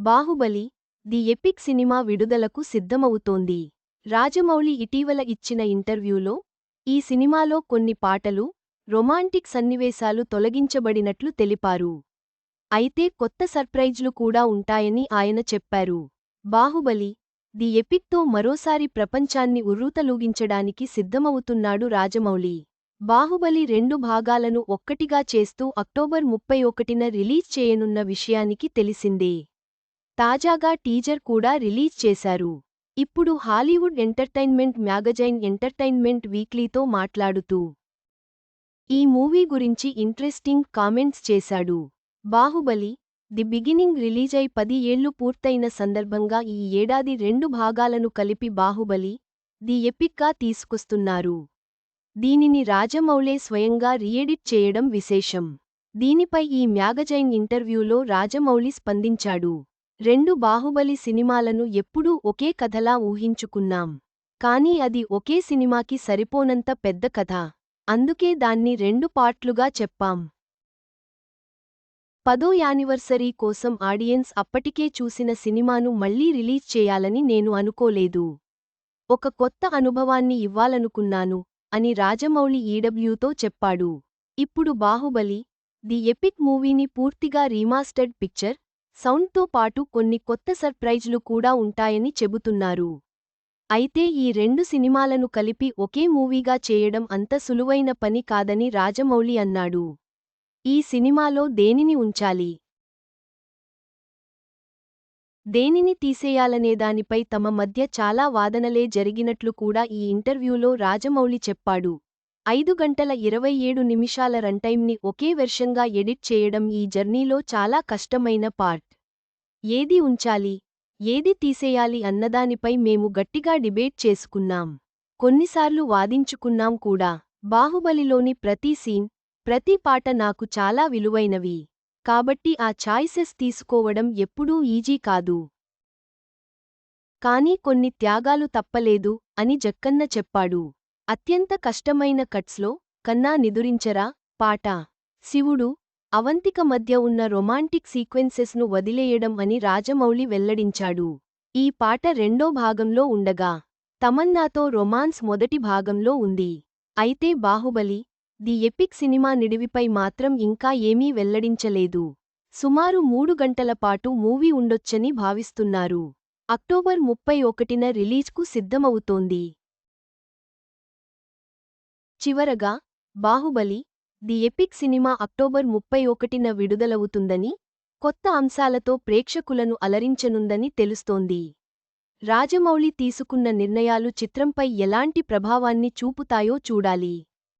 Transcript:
Baahubali the epic cinema విడుదలకు సిద్ధమవుతోంది. రాజమౌళి ఇటీవల ఇచ్చిన ఇంటర్వ్యూలో ఈ సినిమాలో కొన్ని పాటలు రొమాంటిక్ సన్నివేశాలు తొలగించబడినట్లు తెలిపారు. అయితే కొత్త సర్ప్రైజ్లు కూడా ఉంటాయని ఆయన చెప్పారు. బాహుబలి ది ఎపిక్తో మరోసారి ప్రపంచాన్ని ఉర్రూతలూగించడానికి సిద్ధమవుతున్నాడు రాజమౌళి. బాహుబలి రెండు భాగాలను ఒక్కటిగా చేస్తూ అక్టోబర్ ముప్పై ఒకటిన రిలీజ్ చేయనున్న విషయానికి తెలిసిందే. తాజాగా టీజర్ కూడా రిలీజ్ చేశారు. ఇప్పుడు హాలీవుడ్ ఎంటర్టైన్మెంట్ మ్యాగజైన్ ఎంటర్టైన్మెంట్ వీక్లీతో మాట్లాడుతూ ఈ మూవీ గురించి ఇంట్రెస్టింగ్ కామెంట్స్ చేశాడు. బాహుబలి ది బిగినింగ్ రిలీజై పది ఏళ్ళు పూర్తయిన సందర్భంగా ఈ ఏడాది రెండు భాగాలను కలిపి బాహుబలి ది ఎపిక్గా తీసుకొస్తున్నారు. దీనిని రాజమౌళే స్వయంగా రీఎడిట్ చేయడం విశేషం. దీనిపై ఈ మ్యాగజైన్ ఇంటర్వ్యూలో రాజమౌళి స్పందించాడు. రెండు బాహుబలి సినిమాలను ఎప్పుడూ ఒకే కథలా ఊహించుకున్నాం. కానీ అది ఒకే సినిమాకి సరిపోనంత పెద్ద కథ. అందుకే దాన్ని రెండు పార్ట్లుగా చెప్పాం. పదో యానివర్సరీ కోసం ఆడియన్స్ అప్పటికే చూసిన సినిమాను మళ్ళీ రిలీజ్ చేయాలని నేను అనుకోలేదు. ఒక కొత్త అనుభవాన్ని ఇవ్వాలనుకున్నాను అని రాజమౌళి ఈడబ్ల్యూతో చెప్పాడు. ఇప్పుడు బాహుబలి ది ఎపిక్ మూవీని పూర్తిగా రీమాస్టర్డ్ పిక్చర్ సౌండ్తో పాటు కొన్ని కొత్త సర్ప్రైజ్లు కూడా ఉంటాయని చెబుతున్నారు. అయితే ఈ రెండు సినిమాలను కలిపి ఒకే మూవీగా చేయడం అంత సులువైన పని కాదని రాజమౌళి అన్నాడు. ఈ సినిమాలో దేనిని ఉంచాలి? దేనిని తీసేయాలనేదానిపై తమ మధ్య చాలా వాదనలే జరిగినట్లు కూడా ఈ ఇంటర్వ్యూలో రాజమౌళి చెప్పాడు. ఐదు గంటల ఇరవై ఏడు నిమిషాల రన్టైమ్ని ఒకే వెర్షన్గా ఎడిట్ చేయడం ఈ జర్నీలో చాలా కష్టమైన పార్ట్. ఏది ఉంచాలి? ఏది తీసేయాలి అన్నదానిపై మేము గట్టిగా డిబేట్ చేసుకున్నాం. కొన్నిసార్లు వాదించుకున్నాం కూడా. బాహుబలిలోని ప్రతి సీన్ ప్రతి పాట నాకు చాలా విలువైనవి. కాబట్టి ఆ ఛాయిసెస్ తీసుకోవడం ఎప్పుడూ ఈజీ కాదు. కానీ కొన్ని త్యాగాలు తప్పలేదు అని జక్కన్న చెప్పాడు. అత్యంత కష్టమైన కట్స్లో కన్నా నిదురించరా? పాట. శివుడు అవంతిక మధ్య ఉన్న రొమాంటిక్ సీక్వెన్సెస్ను వదిలేయడం అని రాజమౌళి వెల్లడించాడు. ఈ పాట రెండో భాగంలో ఉండగా తమన్నాతో రొమాన్స్ మొదటి భాగంలో ఉంది. అయితే బాహుబలి ది ఎపిక్ సినిమా నిడివిపై మాత్రం ఇంకా ఏమీ వెల్లడించలేదు. సుమారు మూడు గంటల పాటు మూవీ ఉండొచ్చని భావిస్తున్నారు. అక్టోబర్ ముప్పై ఒకటిన రిలీజ్కు సిద్ధమవుతోంది. చివరగా Baahubali the epic cinema October ముప్పై ఒకటిన విడుదలవుతుందని కొత్త అంశాలతో ప్రేక్షకులను అలరించనుందని తెలుస్తోంది. రాజమౌళి తీసుకున్న నిర్ణయాలు చిత్రంపై ఎలాంటి ప్రభావాన్ని చూపుతాయో చూడాలి.